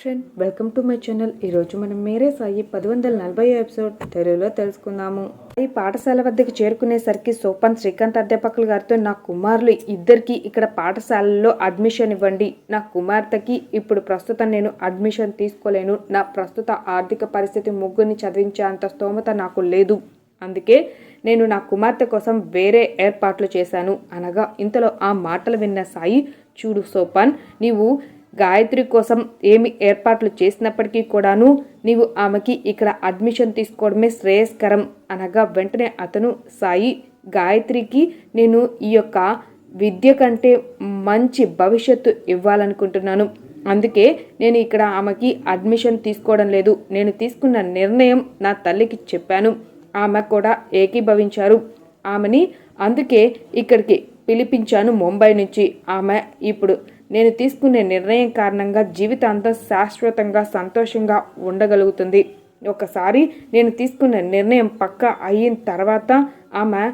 Friend welcome to my channel. ఈరోజు మనం మేరే సాయి పది వందల నలభై ఎపిసోడ్ తెలుగులో తెలుసుకుందాము. ఈ పాఠశాల వద్దకు చేరుకునేసరికి సోపాన్ శ్రీకాంత్ అధ్యాపకులు గారితో నా కుమారులు ఇద్దరికి ఇక్కడ పాఠశాలలో అడ్మిషన్ ఇవ్వండి. నా కుమార్తెకి ఇప్పుడు ప్రస్తుతం నేను అడ్మిషన్ తీసుకోలేను. నా ప్రస్తుత ఆర్థిక పరిస్థితి ముగ్గురిని చదివించే అంత స్తోమత నాకు లేదు. అందుకే నేను నా కుమార్తె కోసం వేరే ఏర్పాట్లు చేశాను. అనగా ఇంతలో ఆ మాటలు విన్న సాయి చూడు సోపాన్ నీవు గాయత్రి కోసం ఏమి ఏర్పాట్లు చేసినప్పటికీ కూడాను నీవు ఆమెకి ఇక్కడ అడ్మిషన్ తీసుకోవడమే శ్రేయస్కరం అనగా వెంటనే అతను సాయి గాయత్రికి నేను ఈ యొక్క విద్య కంటే మంచి భవిష్యత్తు ఇవ్వాలనుకుంటున్నాను. అందుకే నేను ఇక్కడ ఆమెకి అడ్మిషన్ తీసుకోవడం లేదు. నేను తీసుకున్న నిర్ణయం నా తల్లికి చెప్పాను. ఆమె కూడా ఏకీభవించారు. ఆమెని అందుకే ఇక్కడికి పిలిపించాను ముంబై నుంచి. ఆమె ఇప్పుడు నేను తీసుకునే నిర్ణయం కారణంగా జీవితాంతం శాశ్వతంగా సంతోషంగా ఉండగలుగుతుంది. ఒకసారి నేను తీసుకున్న నిర్ణయం పక్క అయిన తర్వాత ఆమె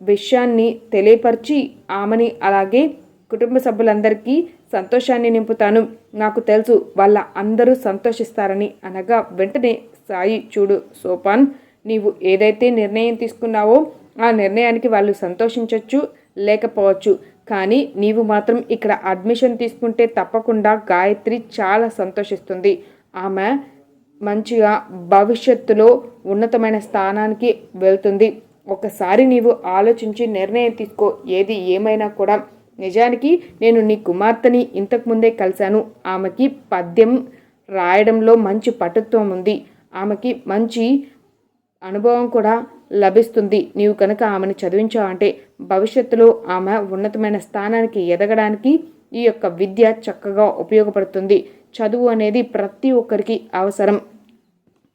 విషయాన్ని తెలియపరిచి ఆమెని అలాగే కుటుంబ సభ్యులందరికీ సంతోషాన్ని నింపుతాను. నాకు తెలుసు వాళ్ళ అందరూ సంతోషిస్తారని అనగా వెంటనే సాయి చూడు సోపాన్ నీవు ఏదైతే నిర్ణయం తీసుకున్నావో ఆ నిర్ణయానికి వాళ్ళు సంతోషించవచ్చు లేకపోవచ్చు. కానీ నీవు మాత్రం ఇక్కడ అడ్మిషన్ తీసుకుంటే తప్పకుండా గాయత్రి చాలా సంతోషిస్తుంది. ఆమె మంచిగా భవిష్యత్తులో ఉన్నతమైన స్థానానికి వెళ్తుంది. ఒకసారి నీవు ఆలోచించి నిర్ణయం తీసుకో. ఏది ఏమైనా కూడా నిజానికి నేను నీ కుమార్తెని ఇంతకుముందే కలిశాను. ఆమెకి పద్యం రాయడంలో మంచి పటుత్వం ఉంది. ఆమెకి మంచి అనుభవం కూడా లభిస్తుంది. నీవు కనుక ఆమెను చదివించావంటే భవిష్యత్తులో ఆమె ఉన్నతమైన స్థానానికి ఎదగడానికి ఈ యొక్క విద్య చక్కగా ఉపయోగపడుతుంది. చదువు అనేది ప్రతి ఒక్కరికి అవసరం.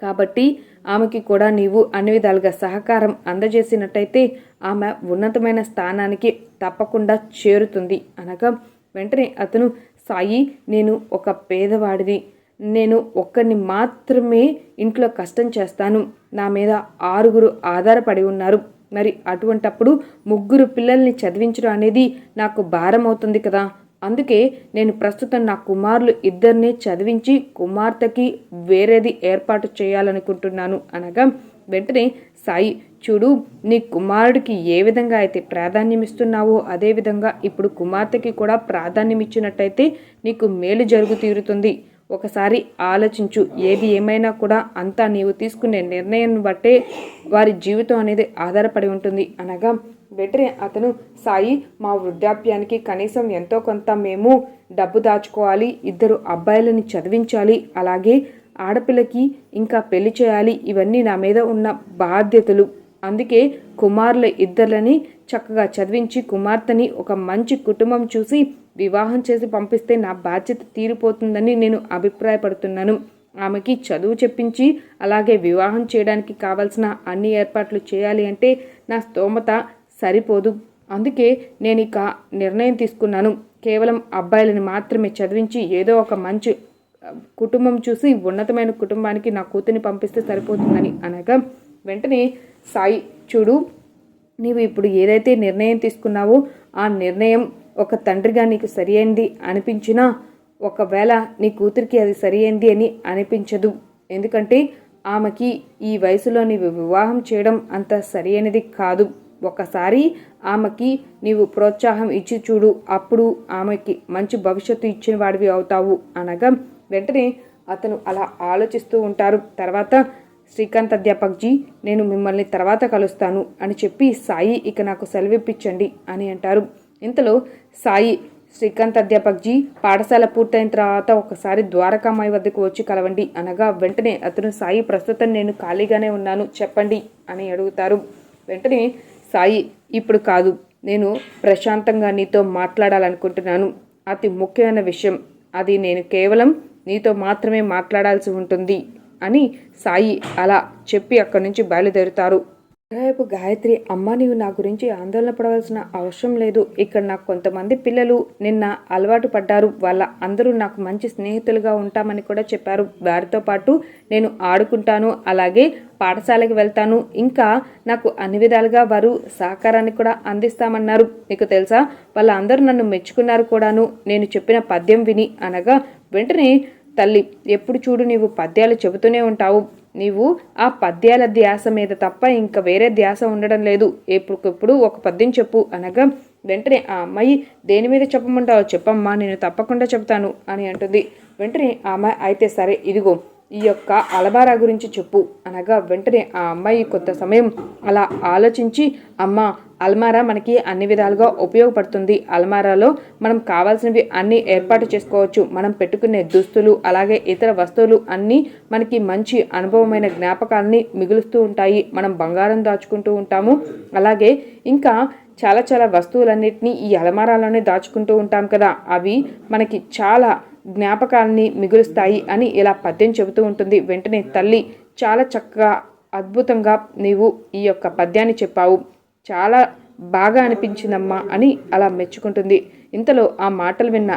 కాబట్టి ఆమెకి కూడా నీవు అన్ని విధాలుగా సహకారం అందజేసినట్టయితే ఆమె ఉన్నతమైన స్థానానికి తప్పకుండా చేరుతుంది. అనగా వెంటనే అతను సాయి నేను ఒక పేదవాడిని. నేను ఒక్కరిని మాత్రమే ఇంట్లో కష్టం చేస్తాను. నా మీద ఆరుగురు ఆధారపడి ఉన్నారు. మరి అటువంటప్పుడు ముగ్గురు పిల్లల్ని చదివించడం అనేది నాకు భారం అవుతుంది కదా. అందుకే నేను ప్రస్తుతం నా కుమారులు ఇద్దరిని చదివించి కుమార్తెకి వేరేది ఏర్పాటు చేయాలనుకుంటున్నాను అనగా వెంటనే సాయి చూడు నీ కుమారుడికి ఏ విధంగా అయితే ప్రాధాన్యం ఇస్తున్నావో అదేవిధంగా ఇప్పుడు కుమార్తెకి కూడా ప్రాధాన్యం ఇచ్చినట్టయితే నీకు మేలు జరుగు తీరుతుంది ఒకసారి ఆలోచించు ఏది ఏమైనా కూడా అంతా నీవు తీసుకునే నిర్ణయం బట్టే వారి జీవితం అనేది ఆధారపడి ఉంటుంది. అనగా వెంటనే అతను సాయి మా వృద్ధాప్యానికి కనీసం ఎంతో కొంత మేము డబ్బు దాచుకోవాలి ఇద్దరు అబ్బాయిలని చదివించాలి అలాగే ఆడపిల్లకి ఇంకా పెళ్ళి చేయాలి ఇవన్నీ నా మీద ఉన్న బాధ్యతలు. అందుకే కుమారుల ఇద్దరిని చక్కగా చదివించి కుమార్తెని ఒక మంచి కుటుంబం చూసి వివాహం చేసి పంపిస్తే నా బాధ్యత తీరిపోతుందని నేను అభిప్రాయపడుతున్నాను. ఆమెకి చదువు చెప్పించి అలాగే వివాహం చేయడానికి కావలసిన అన్ని ఏర్పాట్లు చేయాలి అంటే నా స్తోమత సరిపోదు. అందుకే నేను ఇక నిర్ణయం తీసుకున్నాను. కేవలం అబ్బాయిలను మాత్రమే చదివించి ఏదో ఒక మంచి కుటుంబం చూసి ఉన్నతమైన కుటుంబానికి నా కూతురిని పంపిస్తే సరిపోతుందని అనగా వెంటనే సాయి చూడు నీవు ఇప్పుడు ఏదైతే నిర్ణయం తీసుకున్నావో ఆ నిర్ణయం ఒక తండ్రిగా నీకు సరి అయింది అనిపించినా ఒకవేళ నీ కూతురికి అది సరి అయింది అని అనిపించదు. ఎందుకంటే ఆమెకి ఈ వయసులో నీవు వివాహం చేయడం అంత సరి అయినది కాదు. ఒకసారి ఆమెకి నీవు ప్రోత్సాహం ఇచ్చి చూడు అప్పుడు ఆమెకి మంచి భవిష్యత్తు ఇచ్చిన వాడివి అవుతావు అనగా వెంటనే అతను అలా ఆలోచిస్తూ ఉంటారు. తర్వాత శ్రీకాంత్ అధ్యాపక్జీ నేను మిమ్మల్ని తర్వాత కలుస్తాను అని చెప్పి సాయి ఇక నాకు సెలవిప్పించండి అని అంటారు. ఇంతలో సాయి శ్రీకాంత్ అధ్యాపక్జీ పాఠశాల పూర్తయిన తర్వాత ఒకసారి ద్వారకామాయి వద్దకు వచ్చి కలవండి అనగా వెంటనే అతను సాయి ప్రస్తుతం నేను ఖాళీగానే ఉన్నాను చెప్పండి అని అడుగుతారు. వెంటనే సాయి ఇప్పుడు కాదు నేను ప్రశాంతంగా నీతో మాట్లాడాలనుకుంటున్నాను. అతి ముఖ్యమైన విషయం అది నేను కేవలం నీతో మాత్రమే మాట్లాడాల్సి ఉంటుంది అని సాయి అలా చెప్పి అక్కడి నుంచి బయలుదేరుతారు. రేపు గాయత్రి అమ్మ నీవు నా గురించి ఆందోళన పడవలసిన అవసరం లేదు. ఇక్కడ నాకు కొంతమంది పిల్లలు నిన్న అలవాటు పడ్డారు. వాళ్ళ అందరూ నాకు మంచి స్నేహితులుగా ఉంటామని కూడా చెప్పారు. వారితో పాటు నేను ఆడుకుంటాను అలాగే పాఠశాలకు వెళ్తాను. ఇంకా నాకు అన్ని విధాలుగా వారు సహకారాన్ని కూడా అందిస్తామన్నారు. నీకు తెలుసా? వాళ్ళందరూ నన్ను మెచ్చుకున్నారు కూడాను. నేను చెప్పిన పద్యం విని అనగా వెంటనే తల్లి ఎప్పుడు చూడు నీవు పద్యాలు చెబుతూనే ఉంటావు. నీవు ఆ పద్యాల ధ్యాస మీద తప్ప ఇంకా వేరే ధ్యాస ఉండడం లేదు. ఎప్పుడుకెప్పుడు ఒక పద్యం చెప్పు అనగా వెంటనే ఆ అమ్మాయి దేని మీద చెప్పమంటావో? చెప్పమ్మా నేను తప్పకుండా చెప్తాను అని అంటుంది. వెంటనే ఆ అమ్మాయి అయితే సరే ఇదిగో ఈ యొక్క అలబారా గురించి చెప్పు అనగా వెంటనే ఆ అమ్మాయి కొంత సమయం అలా ఆలోచించి అమ్మ అల్మారా మనకి అన్ని విధాలుగా ఉపయోగపడుతుంది. అల్మారాలో మనం కావాల్సినవి అన్ని ఏర్పాటు చేసుకోవచ్చు. మనం పెట్టుకునే దుస్తులు అలాగే ఇతర వస్తువులు అన్నీ మనకి మంచి అనుభవమైన జ్ఞాపకాలని మిగులుస్తూ ఉంటాయి. మనం బంగారం దాచుకుంటూ ఉంటాము. అలాగే ఇంకా చాలా చాలా వస్తువులన్నిటినీ ఈ అలమారాలోనే దాచుకుంటూ ఉంటాం కదా. అవి మనకి చాలా జ్ఞాపకాలని మిగులుస్తాయి అని ఇలా పద్యం చెబుతూ ఉంటుంది. వెంటనే తల్లి చాలా చక్కగా అద్భుతంగా నీవు ఈ యొక్క పద్యాన్ని చెప్పావు. చాలా బాగా అనిపించిందమ్మా అని అలా మెచ్చుకుంటుంది. ఇంతలో ఆ మాటలు విన్న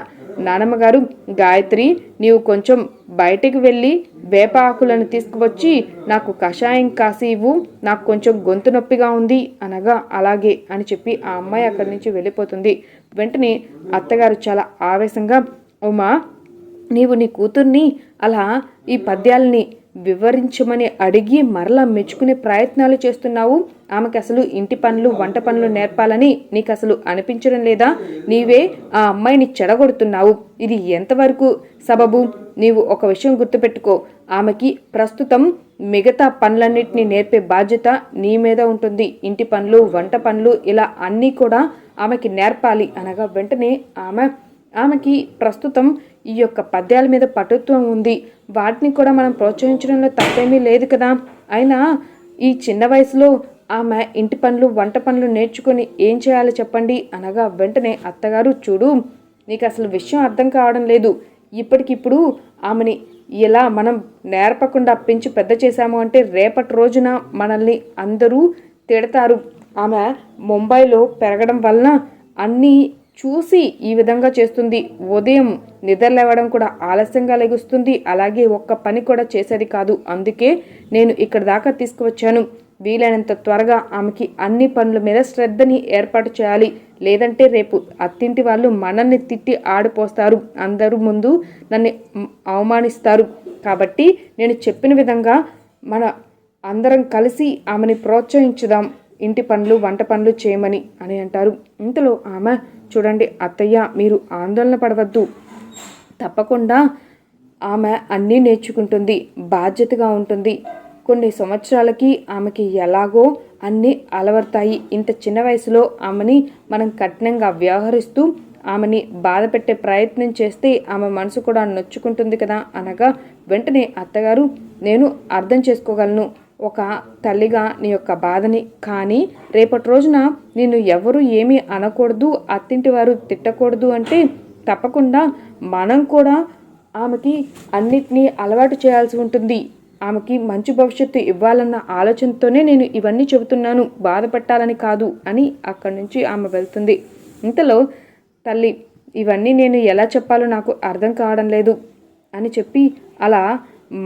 నానమ్మగారు గాయత్రి నీవు కొంచెం బయటికి వెళ్ళి వేప ఆకులను తీసుకువచ్చి నాకు కషాయం కాసి ఇవ్వు. నాకు కొంచెం గొంతు నొప్పిగా ఉంది అనగా అలాగే అని చెప్పి ఆ అమ్మాయి అక్కడి నుంచి వెళ్ళిపోతుంది. వెంటనే అత్తగారు చాలా ఆవేశంగా ఉమా నీవు నీ కూతుర్ని అలా ఈ పద్యాలని వివరించమని అడిగి మరలా మెచ్చుకునే ప్రయత్నాలు చేస్తున్నావు. ఆమెకి అసలు ఇంటి పనులు వంట పనులు నేర్పాలని నీకు అసలు అనిపించడం లేదా? నీవే ఆ అమ్మాయిని చెడగొడుతున్నావు. ఇది ఎంతవరకు సబబు? నీవు ఒక విషయం గుర్తుపెట్టుకో. ఆమెకి ప్రస్తుతం మిగతా పనులన్నింటినీ నేర్పే బాధ్యత నీ మీద ఉంటుంది. ఇంటి పనులు వంట పనులు ఇలా అన్నీ కూడా ఆమెకి నేర్పాలి అనగా వెంటనే ఆమె ఆమెకి ప్రస్తుతం ఈ యొక్క పద్యాల మీద పటుత్వం ఉంది. వాటిని కూడా మనం ప్రోత్సహించడంలో తప్పేమీ లేదు కదా. అయినా ఈ చిన్న వయసులో ఆమె ఇంటి పనులు వంట పనులు నేర్చుకొని ఏం చేయాలో చెప్పండి అనగా వెంటనే అత్తగారు చూడు నీకు అసలు విషయం అర్థం కావడం లేదు. ఇప్పటికిప్పుడు ఆమెని ఇలా మనం నేర్పకుండా పెంచి పెద్ద చేశాము అంటే రేపటి రోజున మనల్ని అందరూ తిడతారు. ఆమె ముంబైలో పెరగడం వలన అన్నీ చూసి ఈ విధంగా చేస్తుంది. ఉదయం నిద్రలేవడం కూడా ఆలస్యంగా లెగుస్తుంది. అలాగే ఒక్క పని కూడా చేసేది కాదు. అందుకే నేను ఇక్కడ దాకా తీసుకువచ్చాను. వీలైనంత త్వరగా ఆమెకి అన్ని పనుల మీద శ్రద్ధని ఏర్పాటు చేయాలి. లేదంటే రేపు అత్తింటి వాళ్ళు మనల్ని తిట్టి ఆడిపోస్తారు. అందరూ ముందు నన్ను అవమానిస్తారు. కాబట్టి నేను చెప్పిన విధంగా మన అందరం కలిసి ఆమెని ప్రోత్సహించుదాం. ఇంటి పనులు వంట పనులు చేయమని అని అంటారు. ఇంతలో ఆమె చూడండి అత్తయ్య మీరు ఆందోళన పడవద్దు. తప్పకుండా ఆమె అన్నీ నేర్చుకుంటుంది బాధ్యతగా ఉంటుంది. కొన్ని సంవత్సరాలకి ఆమెకి ఎలాగో అన్నీ అలవర్తాయి. ఇంత చిన్న వయసులో ఆమెని మనం కఠినంగా వ్యవహరిస్తూ ఆమెని బాధ పెట్టే ప్రయత్నం చేస్తే ఆమె మనసు కూడా నొచ్చుకుంటుంది కదా అనగా వెంటనే అత్తగారు నేను అర్థం చేసుకోగలను. ఒక తల్లిగా నీ యొక్క బాధని కానీ రేపటి రోజున నేను ఎవరు ఏమీ అనకూడదు అత్తింటి వారు తిట్టకూడదు అంటే తప్పకుండా మనం కూడా ఆమెకి అన్నిటినీ అలవాటు చేయాల్సి ఉంటుంది. ఆమెకి మంచి భవిష్యత్తు ఇవ్వాలన్న ఆలోచనతోనే నేను ఇవన్నీ చెబుతున్నాను. బాధపట్టాలని కాదు అని అక్కడి నుంచి ఆమె వెళ్తుంది. ఇంతలో తల్లి ఇవన్నీ నేను ఎలా చెప్పాలో నాకు అర్థం కావడం లేదు అని చెప్పి అలా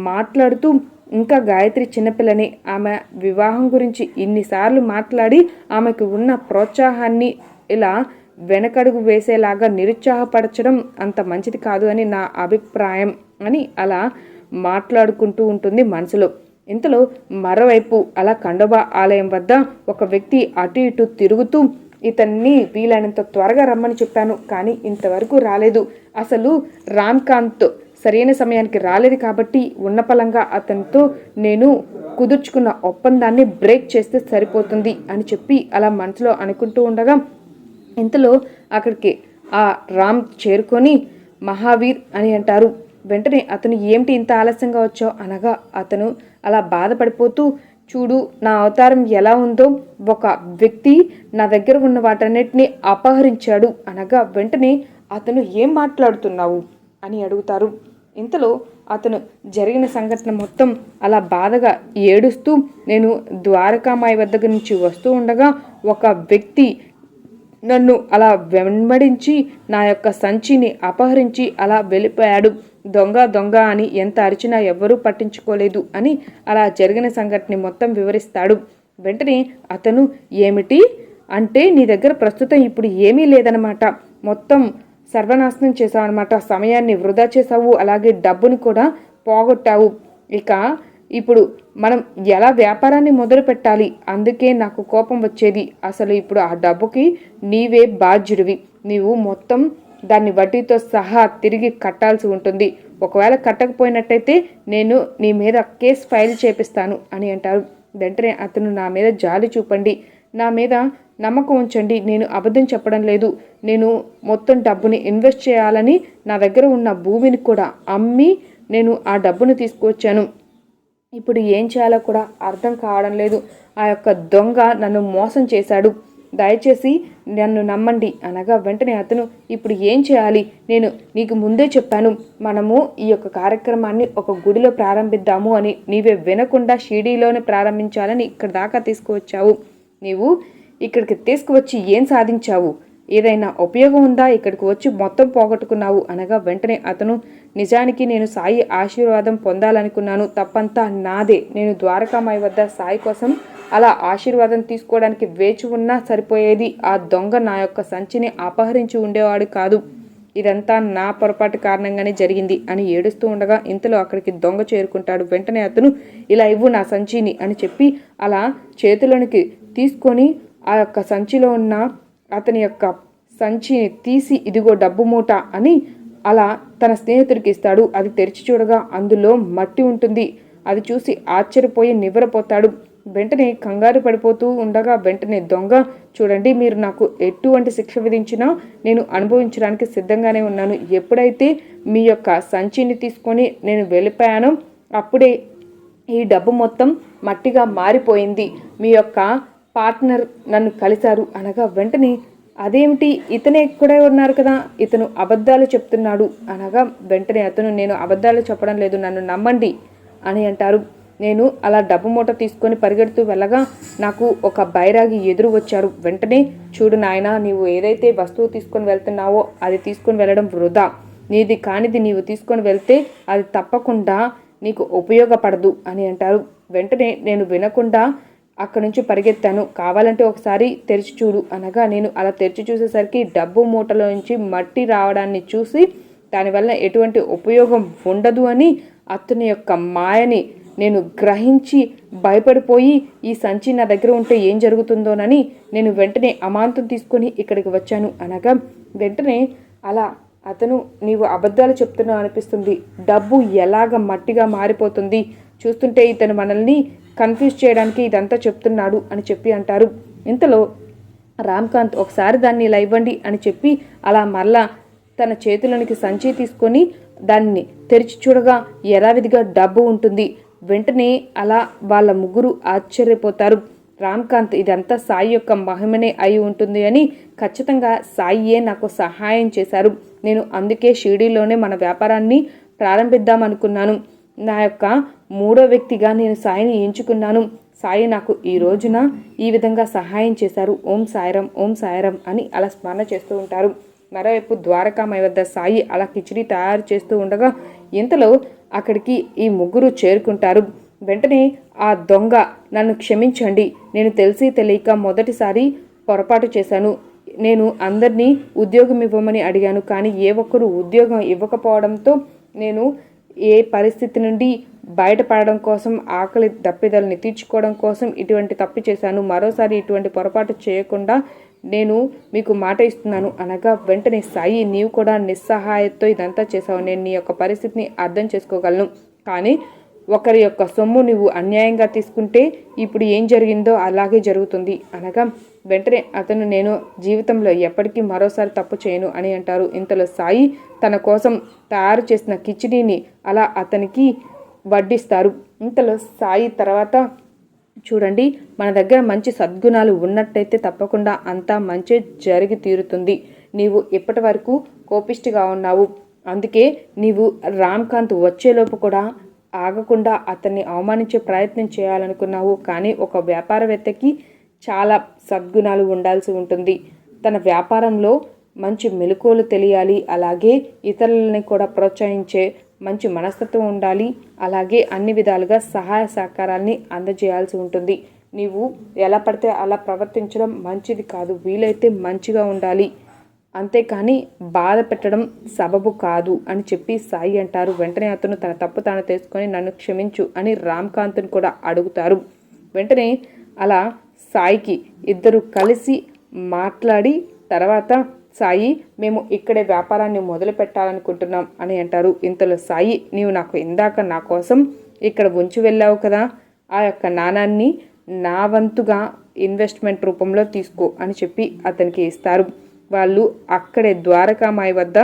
మాట్లాడుతూ ఇంకా గాయత్రి చిన్నపిల్లని ఆమె వివాహం గురించి ఇన్నిసార్లు మాట్లాడి ఆమెకు ఉన్న ప్రోత్సాహాన్ని ఇలా వెనకడుగు వేసేలాగా నిరుత్సాహపరచడం అంత మంచిది కాదు అని నా అభిప్రాయం అని అలా మాట్లాడుకుంటూ ఉంటుంది మనసులో. ఇంతలో మరోవైపు అలా కండోబా ఆలయం వద్ద ఒక వ్యక్తి అటు ఇటు తిరుగుతూ ఇతన్ని వీలైనంత త్వరగా రమ్మని చెప్పాను కానీ ఇంతవరకు రాలేదు. అసలు రామ్కాంత్ సరైన సమయానికి రాలేదు కాబట్టి ఉన్నపలంగా అతనితో నేను కుదుర్చుకున్న ఒప్పందాన్ని బ్రేక్ చేస్తే సరిపోతుంది అని చెప్పి అలా మనసులో అనుకుంటూ ఉండగా ఇంతలో అక్కడికి ఆ రామ్ చేరుకొని మహావీర్ అని అంటారు. వెంటనే అతను ఏమిటి ఇంత ఆలస్యంగా వచ్చావు? అనగా అతను అలా బాధపడిపోతూ చూడు నా అవతారం ఎలా ఉందో ఒక వ్యక్తి నా దగ్గర ఉన్న వాటన్నిటిని అపహరించాడు అనగా వెంటనే అతను ఏం మాట్లాడుతున్నావు? అని అడుగుతారు. ఇంతలో అతను జరిగిన సంఘటన మొత్తం అలా బాధగా ఏడుస్తూ నేను ద్వారకామాయి వద్ద నుంచి వస్తూ ఉండగా ఒక వ్యక్తి నన్ను అలా వెంబడించి నా యొక్క సంచిని అపహరించి అలా వెళ్ళిపోయాడు. దొంగ దొంగ అని ఎంత అరిచినా ఎవ్వరూ పట్టించుకోలేదు అని అలా జరిగిన సంఘటన మొత్తం వివరిస్తాడు. వెంటనే అతను ఏమిటి? అంటే నీ దగ్గర ప్రస్తుతం ఇప్పుడు ఏమీ లేదనమాట మొత్తం సర్వనాశనం చేసావు అనమాట సమయాన్ని వృధా చేసావు అలాగే డబ్బుని కూడా పోగొట్టావు. ఇక ఇప్పుడు మనం ఎలా వ్యాపారాన్ని మొదలు పెట్టాలి? అందుకే నాకు కోపం వచ్చేది. అసలు ఇప్పుడు ఆ డబ్బుకి నీవే బాధ్యుడివి. నీవు మొత్తం దాన్ని వడ్డీతో సహా తిరిగి కట్టాల్సి ఉంటుంది. ఒకవేళ కట్టకపోయినట్టయితే నేను నీ మీద కేసు ఫైల్ చేపిస్తాను అని అంటారు. వెంటనే అతను నా మీద జాలి చూపండి. నా మీద నమ్మకం ఉంచండి నేను అబద్ధం చెప్పడం లేదు. నేను మొత్తం డబ్బుని ఇన్వెస్ట్ చేయాలని నా దగ్గర ఉన్న భూమిని కూడా అమ్మి నేను ఆ డబ్బును తీసుకువచ్చాను. ఇప్పుడు ఏం చేయాలో కూడా అర్థం కావడం లేదు. ఆ యొక్క దొంగ నన్ను మోసం చేశాడు. దయచేసి నన్ను నమ్మండి అనగా వెంటనే అతను ఇప్పుడు ఏం చేయాలి? నేను నీకు ముందే చెప్పాను. మనము ఈ యొక్క కార్యక్రమాన్ని ఒక గుడిలో ప్రారంభిద్దాము అని. నీవే వినకుండా షిడీలోనే ప్రారంభించాలని ఇక్కడ దాకా తీసుకువచ్చావు. నీవు ఇక్కడికి తీసుకువచ్చి ఏం సాధించావు? ఏదైనా ఉపయోగం ఉందా? ఇక్కడికి వచ్చి మొత్తం పోగొట్టుకున్నావు అనగా వెంటనే అతను నిజానికి నేను సాయి ఆశీర్వాదం పొందాలనుకున్నాను. తప్పంతా నాదే. నేను ద్వారకామాయి వద్ద సాయి కోసం అలా ఆశీర్వాదం తీసుకోవడానికి వేచి ఉన్నా సరిపోయేది. ఆ దొంగ నా యొక్క సంచిని అపహరించి ఉండేవాడు కాదు. ఇదంతా నా పొరపాటు కారణంగానే జరిగింది అని ఏడుస్తూ ఉండగా ఇంతలో అక్కడికి దొంగ చేరుకుంటాడు. వెంటనే అతను ఇలా ఇవ్వు నా సంచిని అని చెప్పి అలా చేతిలోనికి తీసుకొని ఆ యొక్క సంచిలో ఉన్న అతని యొక్క సంచిని తీసి ఇదిగో డబ్బు మూట అని అలా తన స్నేహితుడికి ఇస్తాడు. అది తెరిచి చూడగా అందులో మట్టి ఉంటుంది. అది చూసి ఆశ్చర్యపోయి నివ్వరపోతాడు. వెంటనే కంగారు పడిపోతూ ఉండగా వెంటనే దొంగ చూడండి మీరు నాకు ఎటువంటి శిక్ష విధించినా నేను అనుభవించడానికి సిద్ధంగానే ఉన్నాను. ఎప్పుడైతే మీ యొక్క సంచిని తీసుకొని నేను వెళ్ళిపోయానో అప్పుడే ఈ డబ్బు మొత్తం మట్టిగా మారిపోయింది. మీ యొక్క పార్ట్నర్ నన్ను కలిశారు అనగా వెంటనే అదేమిటి? ఇతనే ఇక్కడే ఉన్నారు కదా ఇతను అబద్ధాలు చెప్తున్నాడు. అనగా వెంటనే అతను నేను అబద్ధాలు చెప్పడం లేదు నన్ను నమ్మండి అని అంటారు. నేను అలా డబ్బు మూట తీసుకొని పరిగెడుతూ వెళ్ళగా నాకు ఒక బైరాగి ఎదురు వచ్చారు. వెంటనే చూడు నాయన నీవు ఏదైతే వస్తువు తీసుకొని వెళ్తున్నావో అది తీసుకొని వెళ్ళడం వృధా. నీది కానిది నీవు తీసుకొని వెళ్తే అది తప్పకుండా నీకు ఉపయోగపడదు అని అంటారు. వెంటనే నేను వినకుండా అక్కడి నుంచి పరిగెత్తాను. కావాలంటే ఒకసారి తెరిచి చూడు అనగా నేను అలా తెరిచి చూసేసరికి డబ్బు మూటలో నుంచి మట్టి రావడాన్ని చూసి దానివల్ల ఎటువంటి ఉపయోగం ఉండదు అని అతని యొక్క మాయని నేను గ్రహించి భయపడిపోయి ఈ సంచి నా దగ్గర ఉంటే ఏం జరుగుతుందోనని నేను వెంటనే అమాంతం తీసుకొని ఇక్కడికి వచ్చాను అనగా వెంటనే అలా అతను నీవు అబద్ధాలు చెప్తున్నావు అనిపిస్తుంది. డబ్బు ఎలాగ మట్టిగా మారిపోతుంది? చూస్తుంటే ఇతను మనల్ని కన్ఫ్యూజ్ చేయడానికి ఇదంతా చెప్తున్నాడు అని చెప్పి అంటారు. ఇంతలో రామ్కాంత్ ఒకసారి దాన్ని ఇలా ఇవ్వండి అని చెప్పి అలా మరలా తన చేతులనికి సంచి తీసుకొని దాన్ని తెరిచి చూడగా యథావిధిగా డబ్బు ఉంటుంది. వెంటనే అలా వాళ్ళ ముగ్గురు ఆశ్చర్యపోతారు. రామ్కాంత్ ఇదంతా సాయి యొక్క మహిమనే అయి ఉంటుంది అని ఖచ్చితంగా సాయియే నాకు సహాయం చేశారు. నేను అందుకే షిర్డీలోనే మన వ్యాపారాన్ని ప్రారంభిద్దామనుకున్నాను. నా యొక్క మూడో వ్యక్తిగా నేను సాయిని ఎంచుకున్నాను. సాయి నాకు ఈ రోజున ఈ విధంగా సహాయం చేశారు. ఓం సాయిరం ఓం సాయిరం అని అలా స్మరణ చేస్తూ ఉంటారు. మరోవైపు ద్వారకామయ వద్ద సాయి అలా కిచిడి తయారు చేస్తూ ఉండగా ఇంతలో అక్కడికి ఈ ముగ్గురు చేరుకుంటారు. వెంటనే ఆ దొంగ నన్ను క్షమించండి నేను తెలిసి తెలియక మొదటిసారి పొరపాటు చేశాను. నేను అందరినీ ఉద్యోగం ఇవ్వమని అడిగాను కానీ ఏ ఒక్కరు ఉద్యోగం ఇవ్వకపోవడంతో నేను ఏ పరిస్థితి నుండి బయటపడడం కోసం ఆకలి దప్పిదల్ని తీర్చుకోవడం కోసం ఇటువంటి తప్పు చేశాను. మరోసారి ఇటువంటి పొరపాటు చేయకుండా నేను మీకు మాట ఇస్తున్నాను. అనగా వెంటనే సాయి నీవు కూడా నిస్సహాయతతో ఇదంతా చేసావు నేను నీ యొక్క పరిస్థితిని అర్థం చేసుకోగలను. కానీ ఒకరి యొక్క సొమ్ము నువ్వు అన్యాయంగా తీసుకుంటే ఇప్పుడు ఏం జరిగిందో అలాగే జరుగుతుంది. అనగా వెంటనే అతను నేను జీవితంలో ఎప్పటికీ మరోసారి తప్పు చేయను అని అంటారు. ఇంతలో సాయి తన కోసం తయారు చేసిన కిచిడీని అలా అతనికి వడ్డిస్తారు. ఇంతలో సాయి తర్వాత చూడండి మన దగ్గర మంచి సద్గుణాలు ఉన్నట్టయితే తప్పకుండా అంతా మంచి జరిగి తీరుతుంది. నీవు ఇప్పటి వరకు కోపిష్టిగా ఉన్నావు. అందుకే నీవు రామ్కాంత్ వచ్చేలోపు కూడా ఆగకుండా అతన్ని అవమానించే ప్రయత్నం చేయాలనుకున్నావు. కానీ ఒక వ్యాపారవేత్తకి చాలా సద్గుణాలు ఉండాల్సి ఉంటుంది. తన వ్యాపారంలో మంచి మెలకువలు తెలియాలి. అలాగే ఇతరులని కూడా ప్రోత్సహించే మంచి మనస్తత్వం ఉండాలి. అలాగే అన్ని విధాలుగా సహాయ సహకారాన్ని అందజేయాల్సి ఉంటుంది. నీవు ఎలా పడితే అలా ప్రవర్తించడం మంచిది కాదు. వీలైతే మంచిగా ఉండాలి. అంతేకాని బాధ పెట్టడం సబబు కాదు అని చెప్పి సాయి అంటారు. వెంటనే అతను తన తప్పు తాను తెలుసుకొని నన్ను క్షమించు అని రామ్కాంత్ని కూడా అడుగుతారు. వెంటనే అలా సాయికి ఇద్దరు కలిసి మాట్లాడి తర్వాత సాయి మేము ఇక్కడే వ్యాపారాన్ని మొదలు పెట్టాలనుకుంటున్నాం అని అంటారు. ఇంతలో సాయి నీవు నాకు ఇందాక నా కోసం ఇక్కడ ఉంచి వెళ్ళావు కదా ఆ యొక్క నాణాన్ని నా వంతుగా ఇన్వెస్ట్మెంట్ రూపంలో తీసుకో అని చెప్పి అతనికి ఇస్తారు. వాళ్ళు అక్కడే ద్వారకామాయి వద్ద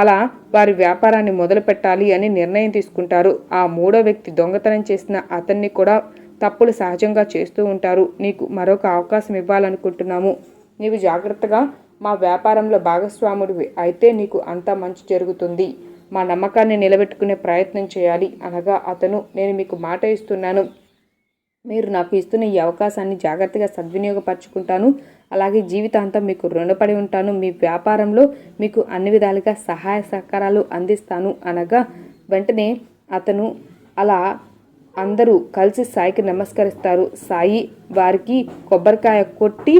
అలా వారి వ్యాపారాన్ని మొదలు పెట్టాలి అని నిర్ణయం తీసుకుంటారు. ఆ మూడో వ్యక్తి దొంగతనం చేసిన అతన్ని కూడా తప్పులు సహజంగా చేస్తూ ఉంటారు. నీకు మరొక అవకాశం ఇవ్వాలనుకుంటున్నాము. నీవు జాగ్రత్తగా మా వ్యాపారంలో భాగస్వాముడివి అయితే నీకు అంత మంచి జరుగుతుంది. మా నమ్మకాన్ని నిలబెట్టుకునే ప్రయత్నం చేయాలి. అనగా అతను నేను మీకు మాట ఇస్తున్నాను. మీరు నాకు ఇస్తున్న ఈ అవకాశాన్ని జాగ్రత్తగా సద్వినియోగపరచుకుంటాను. అలాగే జీవితాంతం మీకు రుణపడి ఉంటాను. మీ వ్యాపారంలో మీకు అన్ని విధాలుగా సహాయ సహకారాలు అందిస్తాను. అనగా వెంటనే అతను అలా అందరూ కలిసి సాయికి నమస్కరిస్తారు. సాయి వారికి కొబ్బరికాయ కొట్టి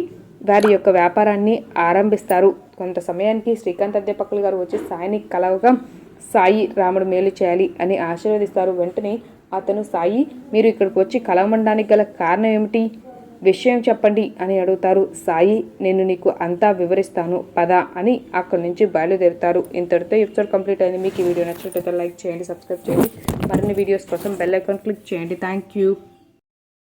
వారి యొక్క వ్యాపారాన్ని ఆరంభిస్తారు. కొంత సమయానికి శ్రీకాంత్ అధ్యాపకులు గారు వచ్చి సాయిని కలవగా సాయి రాముడు మేలు చేయాలి అని ఆశీర్వదిస్తారు. వెంటనే అతను సాయి మీరు ఇక్కడికి వచ్చి కలవడానికి గల కారణం ఏమిటి? విషయం చెప్పండి అని అడుగుతారు. సాయి నేను నీకు అంతా వివరిస్తాను. పద అని అక్కడి నుంచి బయలుదేరుతారు. ఇంతటితో ఎపిసోడ్ కంప్లీట్ అయింది. మీకు ఈ వీడియో నచ్చినట్లయితే లైక్ చేయండి సబ్స్క్రైబ్ చేయండి. మరిన్ని వీడియోస్ కోసం బెల్ ఐకాన్ క్లిక్ చేయండి. Thank you.